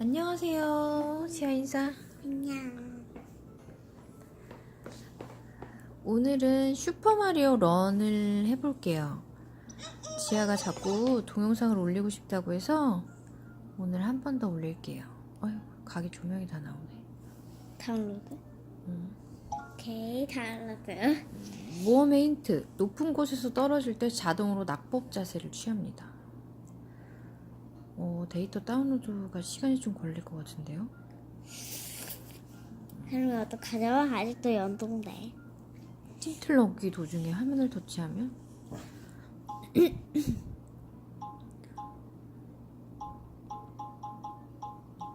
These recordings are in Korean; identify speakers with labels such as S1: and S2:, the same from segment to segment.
S1: 안녕하세요. 시아 인사.
S2: 안녕.
S1: 오늘은 슈퍼마리오 런을 해볼게요. 지아가 자꾸 동영상을 올리고 싶다고 해서 오늘 한 번 더 올릴게요. 어휴, 가게 조명이 다 나오네.
S2: 다운로드.
S1: 음.
S2: 오케이, 다운로드.
S1: 모험의 힌트. 높은 곳에서 떨어질 때 자동으로 낙법 자세를 취합니다. 어, 데이터 다운로드가 시간이 좀 걸릴 것 같은데요?
S2: 그러면 어떡하죠? 아직도 연동돼.
S1: 틴틀 넘기 도중에 화면을 터치하면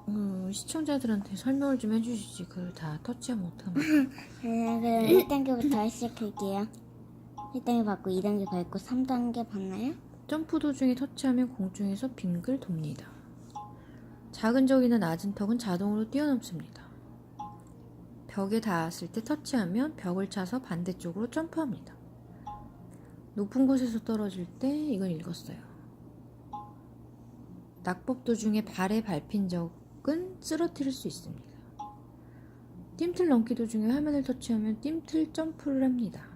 S1: 음, 시청자들한테 설명을 좀 해주시지 그걸 다 터치하면 어떡하면
S2: 네, 그럼 1단계부터 시작할게요. 1단계 받고 2단계 밟고 3단계 받나요?
S1: 점프 도중에 터치하면 공중에서 빙글 돕니다. 작은 적이나 낮은 턱은 자동으로 뛰어넘습니다. 벽에 닿았을 때 터치하면 벽을 차서 반대쪽으로 점프합니다. 높은 곳에서 떨어질 때 이건 읽었어요. 낙법 도중에 발에 밟힌 적은 쓰러뜨릴 수 있습니다. 띰틀 넘기 도중에 화면을 터치하면 띰틀 점프를 합니다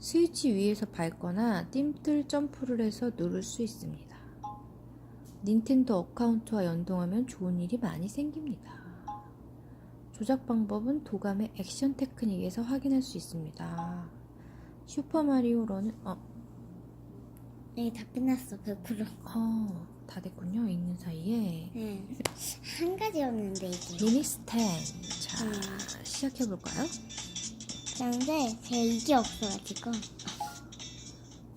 S1: 스위치 위에서 밟거나 띰틀 점프를 해서 누를 수 있습니다. 닌텐도 어카운트와 연동하면 좋은 일이 많이 생깁니다. 조작 방법은 도감의 액션 테크닉에서 확인할 수 있습니다. 슈퍼마리오 런은 어,
S2: 네, 다 끝났어, 100%.
S1: 어, 다 됐군요. 읽는 사이에
S2: 네. 한 가지였는데, 이게.
S1: 미니 스탠. 자,
S2: 음.
S1: 시작해 볼까요?
S2: 그런데 제가 이게 없어가지고.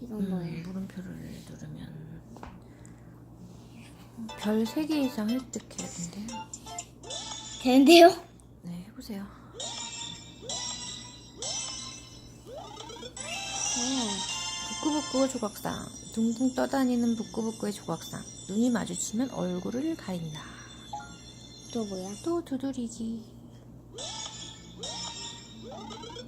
S2: 이건 뭐예요?
S1: 음, 물음표를 누르면 별 3개 이상 획득해야 된대요.
S2: 되는데요?
S1: 네, 해보세요.
S2: 네.
S1: 부끄부끄 조각상. 둥둥 떠다니는 부끄부끄의 조각상. 눈이 마주치면 얼굴을 가린다.
S2: 또 뭐야?
S1: 또 두드리기.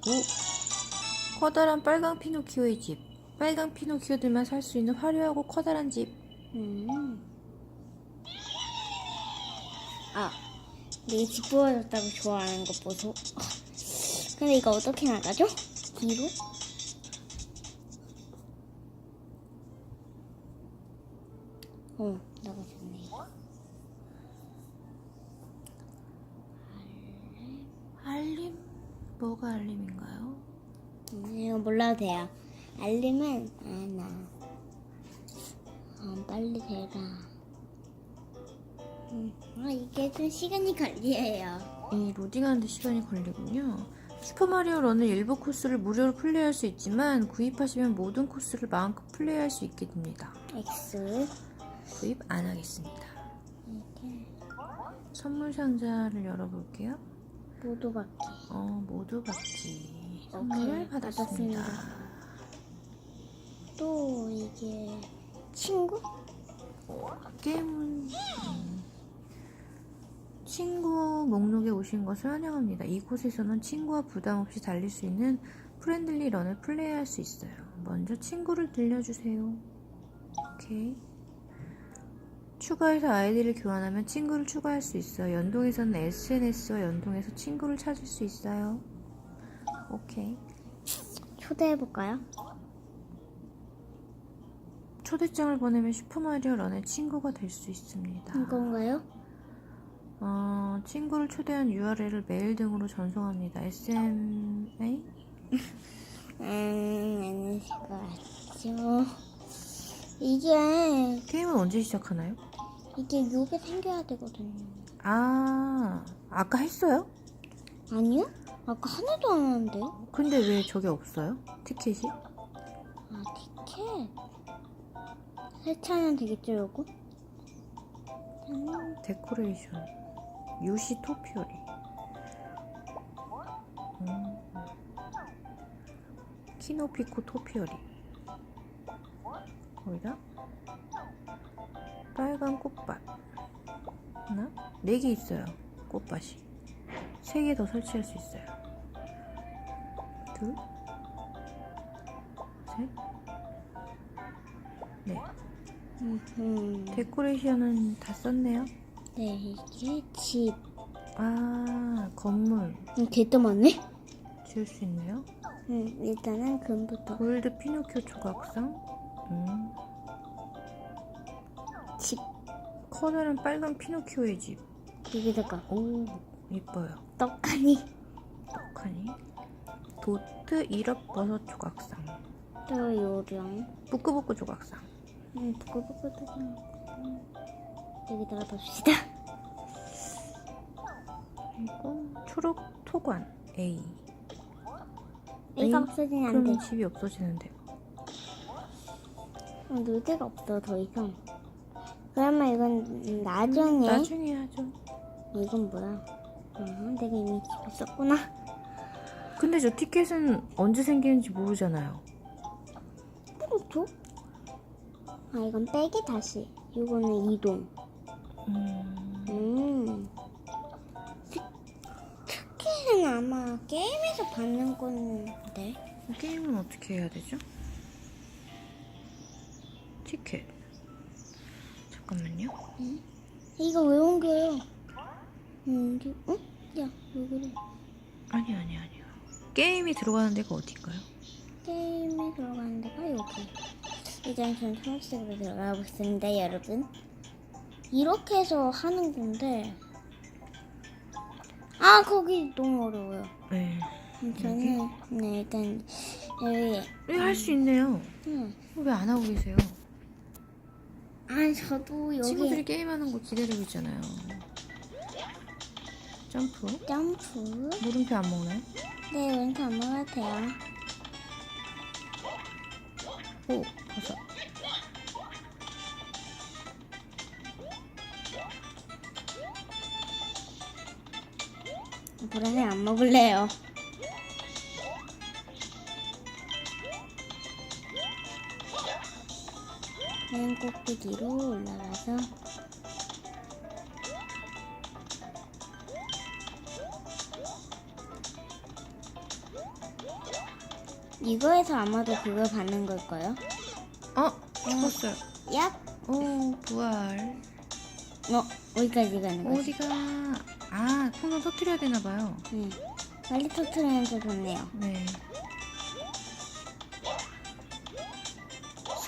S1: 오! 커다란 빨강 피노키오의 집. 빨강 피노키오들만 살 수 있는 화려하고 커다란 집.
S2: 음. 아, 내가 집 보여줬다고 좋아하는 거 보소. 근데 이거 어떻게 나가죠? 뒤로? 어, 나가졌네.
S1: 알림? 뭐가 알림인가요?
S2: 음, 돼요. 알림은 아 나. 아, 빨리 대라. 음, 아 이게 좀 시간이 걸려요.
S1: 이 로딩하는데 시간이 걸리군요. 슈퍼마리오 런은 일부 코스를 무료로 플레이할 수 있지만 구입하시면 모든 코스를 마음껏 플레이할 수 있게 됩니다.
S2: X
S1: 구입 안 하겠습니다.
S2: 이렇게
S1: 선물 상자를 열어볼게요.
S2: 모두 받기.
S1: 어, 모두 받기. 선물을
S2: 오케이,
S1: 받았습니다.
S2: 또 이게 친구?
S1: 게임은 음, 친구 목록에 오신 것을 환영합니다. 이곳에서는 친구와 부담 없이 달릴 수 있는 프렌들리 런을 플레이할 수 있어요. 먼저 친구를 들려주세요. 오케이. 추가해서 아이디를 교환하면 친구를 추가할 수 있어요. 연동에서는 SNS와 연동해서 친구를 찾을 수 있어요. 오케이.
S2: 초대해 볼까요?
S1: 초대장을 보내면 슈퍼마리오 런의 친구가 될 수 있습니다.
S2: 이건가요?
S1: 어, 친구를 초대한 URL을 메일 등으로 전송합니다. SMA?
S2: 음, 같죠. 이게
S1: 게임은 언제 시작하나요?
S2: 이게 요게 생겨야 되거든요.
S1: 아, 아까 했어요?
S2: 아니요? 아까 하나도 안 하는데요?
S1: 근데 왜 저게 없어요? 티켓이?
S2: 아, 티켓. 세차하면 되겠죠, 요거? 음,
S1: 데코레이션. 유시 토피오리. 음. 키노피코 토피오리. 거기다 빨간 꽃밭. 하나? 네 개 있어요. 꽃밭이. 세 개 더 설치할 수 있어요. 둘, 셋, 넷.
S2: 음,
S1: 데코레이션은 다 썼네요.
S2: 네, 이게 집.
S1: 아, 건물.
S2: 음, 개도 많네?
S1: 지을 수 있네요.
S2: 음, 일단은 금부터.
S1: 골드 피노키오 조각상. 음.
S2: 집.
S1: 커다란 빨간 피노키오의 집.
S2: 여기다가
S1: 오, 예뻐요.
S2: 떡하니.
S1: 떡하니. 도트 일업 버섯 조각상.
S2: 또 요령.
S1: 부끄부끄 조각상.
S2: 음, 부끄부끄부끄. 여기다가 둡시다.
S1: 그리고 초록 토관 A.
S2: 이거 없어지면 안 돼.
S1: 그러면 집이 없어지는데.
S2: 어, 놀 데가 없어, 더 이상. 그러면 이건 나중에.
S1: 나중에 하죠.
S2: 이건 뭐야? 아, 내가 이미 집에 썼구나.
S1: 근데 저 티켓은 언제 생기는지 모르잖아요.
S2: 그렇죠? 아, 이건 빼기 다시. 이거는 이동.
S1: 음,
S2: 음. 스- 스킬은 아마 게임에서 받는 건데.
S1: 게임은 어떻게 해야 되죠? 티켓. 잠깐만요.
S2: 이거 왜 옮겨요? 옮겨? 어? 야, 왜 그래?
S1: 아니 아니 아니요. 게임이 들어가는 데가 어딜까요?
S2: 게임에 들어가는 데가 여기. 이제 전 초록색으로 들어가고 있습니다, 여러분. 이렇게 해서 하는 건데. 아, 거기 너무 어려워요.
S1: 네.
S2: 저는, 네, 일단, 여기,
S1: 왜할수 있네요.
S2: 음.
S1: 왜안 하고 계세요?
S2: 아니, 저도 여기
S1: 친구들이 게임하는 거 기다리고 있잖아요. 점프.
S2: 점프.
S1: 물음표 안 먹나요?
S2: 네, 왼쪽 안 먹어도 돼요.
S1: 오, 버섯.
S2: 보라색 안 먹을래요. 맨 꼭대기로 올라가서 이거에서 아마도 그걸 받는 걸까요?
S1: 어, 죽었어요.
S2: 얍!
S1: 오, 부활.
S2: 어, 어디까지 가는 거지?
S1: 어디가? 아, 손을 터트려야 되나 봐요.
S2: 네. 빨리 터트리는 게 좋네요.
S1: 네.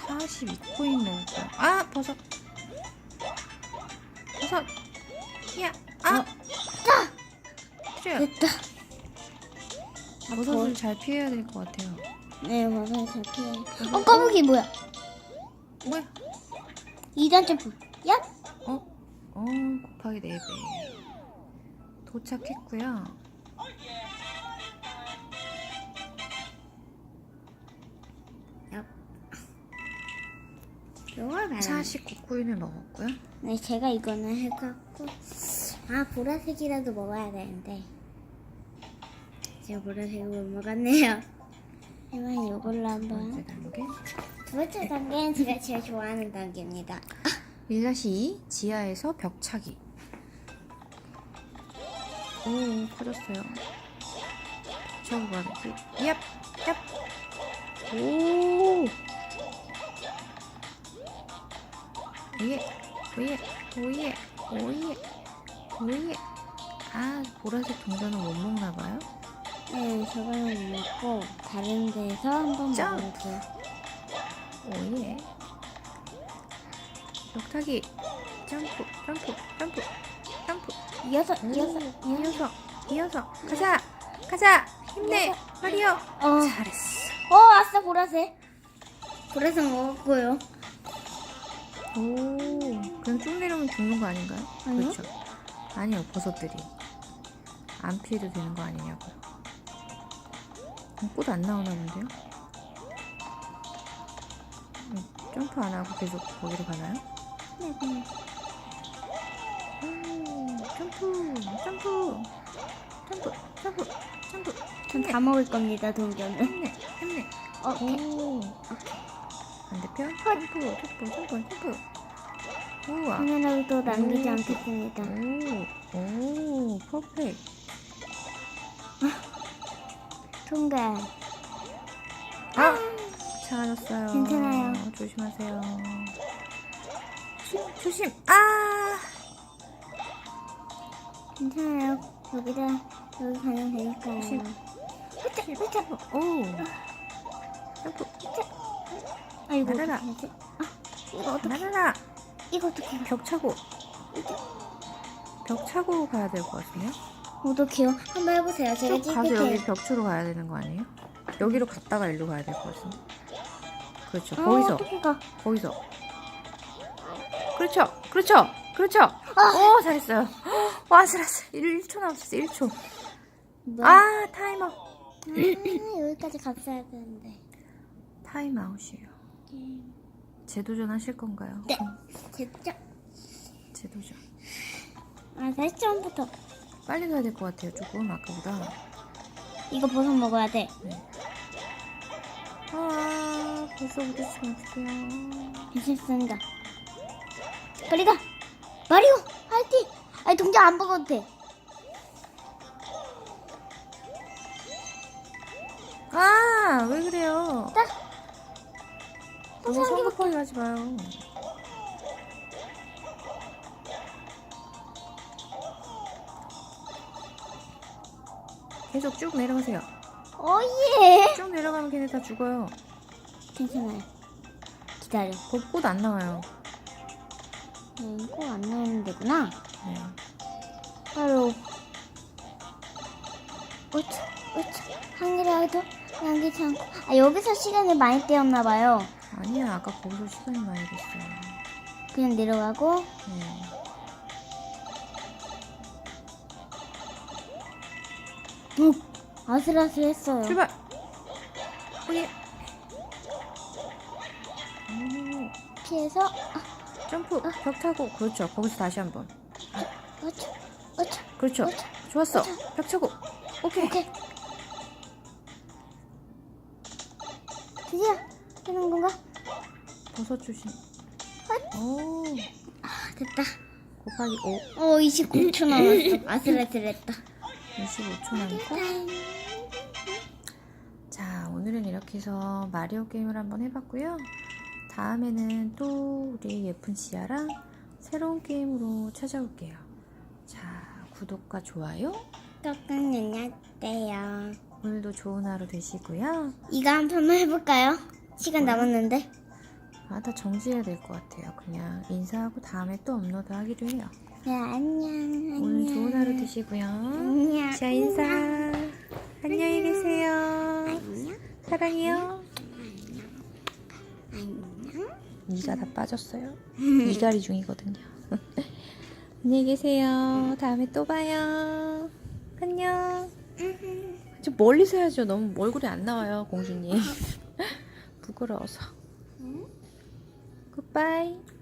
S1: 42코인 먹을까요? 아, 버섯. 버섯. 야, 아!
S2: 어.
S1: 그래요.
S2: 됐다.
S1: 버섯을 잘 피해야 될 것 같아요.
S2: 네, 버섯을 잘 피해. 어, 거북이 뭐야?
S1: 뭐야?
S2: 2단 점프. 얍!
S1: 어? 어, 곱하기 4배. 도착했고요.
S2: 이걸 봐라.
S1: 49코인을 먹었고요.
S2: 네, 제가 이거는 해갖고 아 보라색이라도 먹어야 되는데 제가 못 먹었네요. 하지만 이걸로 한번
S1: 단계.
S2: 두 번째 단계는 제가 제일 좋아하는 단계입니다.
S1: 1-2 지하에서 벽차기. 오, 커졌어요. 저거 봐. 그, 얍! 얍! 오! 오예! 오예! 오예! 오예! 오예! 아, 보라색 동전은 못 먹나 봐요?
S2: 네, 저거는 못 먹고 다른 데서 한번
S1: 점!
S2: 먹어볼게요.
S1: 오예! 벽타기! 점프! 점프! 점프! 점프!
S2: 이어서
S1: 오,
S2: 이어서
S1: 이어서 이어서 가자 가자 힘내 마리오
S2: 어,
S1: 잘했어
S2: 어 왔어 보라색. 보라색 먹었고요.
S1: 오 그냥 쭉 내려오면 죽는 거 아닌가요?
S2: 아니요.
S1: 그렇죠 아니요 버섯들이 안 피해도 되는 거 아니냐고요 꽃 안 나오나 본데요? 음, 점프 안 하고 계속 거기로 가나요?
S2: 네, 네.
S1: 오, 점프 점프 점프 점프 점프
S2: 전다 먹을 겁니다 동전은.
S1: 힘내 힘내
S2: 어,
S1: 오. 반대편 점프 점프 점프 점프 우와
S2: 하나라도 남기지
S1: 오.
S2: 않겠습니다.
S1: 오, 오, 퍼펙트.
S2: 통과.
S1: 아, 작아졌어요.
S2: 괜찮아요.
S1: 조심하세요. 조심, 조심. 아,
S2: 괜찮아요. 여기다 여기 가면 되니까요. 으짜 으짜
S1: 오. 점프.
S2: 아 이거
S1: 날아라.
S2: 어떻게? 아 이거 어떻게
S1: 나나나.
S2: 이거 어떻게 해?
S1: 벽 차고. 벽 차고 가야 될 것 같은데요?
S2: 어떡해요? 한번 해보세요. 제가
S1: 쭉 가서 여기
S2: 찍을게요.
S1: 벽초로 가야 되는 거 아니에요? 여기로 갔다가 일로 가야 될 것 같은데. 그렇죠.
S2: 아,
S1: 거기서.
S2: 어떻게 가?
S1: 거기서. 그렇죠. 그렇죠. 그렇죠.
S2: 아.
S1: 오, 잘했어요. 와, 아슬아슬. 1초 남았었어. 1초.
S2: 뭐?
S1: 아, 타이머.
S2: 아, 여기까지 갔어야 되는데.
S1: 타임 아웃이에요. 재도전 하실 건가요?
S2: 네.
S1: 어,
S2: 됐죠?
S1: 재도전.
S2: 아 다시 처음부터
S1: 빨리 가야 될 것 같아요. 조금 아까보다.
S2: 이거 버섯 먹어야 돼.
S1: 아, 벌써 부딪히면 어떡해요.
S2: 괜찮습니다. 빨리 가! 마리오! 화이팅! 아니 동작 안 먹어도 돼.
S1: 아, 왜 그래요?
S2: 나
S1: 너무 성급하게 하지 마요. 계속 쭉 내려가세요.
S2: 어예!
S1: 쭉 내려가면 걔네 다 죽어요.
S2: 괜찮아요. 기다려.
S1: 벚꽃 안 나와요.
S2: 음, 꼭안 나오는 데구나.
S1: 네.
S2: 바로 우차 우차 하늘에도 남기지 않고 아 여기서 시간을 많이 떼었나 봐요.
S1: 아니야, 아까 거기서 시간이 많이 됐어요.
S2: 그냥 내려가고
S1: 네.
S2: 뚝 아슬아슬했어요.
S1: 출발! 오예! 오,
S2: 피해서 아,
S1: 점프! 벽 타고. 그렇죠. 거기서 다시 한 번.
S2: 우차 우차
S1: 그렇죠. 좋았어. 벽 차고. 오케이.
S2: 오케이 드디어 되는 건가?
S1: 버섯 조심. 오,
S2: 아 됐다.
S1: 곱하기 5.
S2: 어 29초 남았어. 아슬아슬했다.
S1: 25초 남고. 자, 오늘은 이렇게 해서 마리오 게임을 한번 해봤고요. 다음에는 또 우리 예쁜 시아랑 새로운 게임으로 찾아올게요. 자, 구독과 좋아요.
S2: 꾹꾹 눌러주세요.
S1: 오늘도 좋은 하루 되시고요.
S2: 이거 한 판만 해볼까요? 시간 남았는데.
S1: 아, 다 정지해야 될 것 같아요. 그냥 인사하고 다음에 또 업로드 하기로 해요.
S2: 네, 안녕. 안녕.
S1: 오늘 좋은 하루 되시고요.
S2: 안녕.
S1: 자, 인사. 안녕히 계세요.
S2: 안녕.
S1: 사랑해요.
S2: 안녕.
S1: 이가 다 빠졌어요. 이갈이 중이거든요. 안녕히 계세요. 다음에 또 봐요. 안녕. 좀 멀리서 해야죠. 너무 얼굴이 안 나와요, 공주님. 부끄러워서. 굿바이.
S2: 안녕.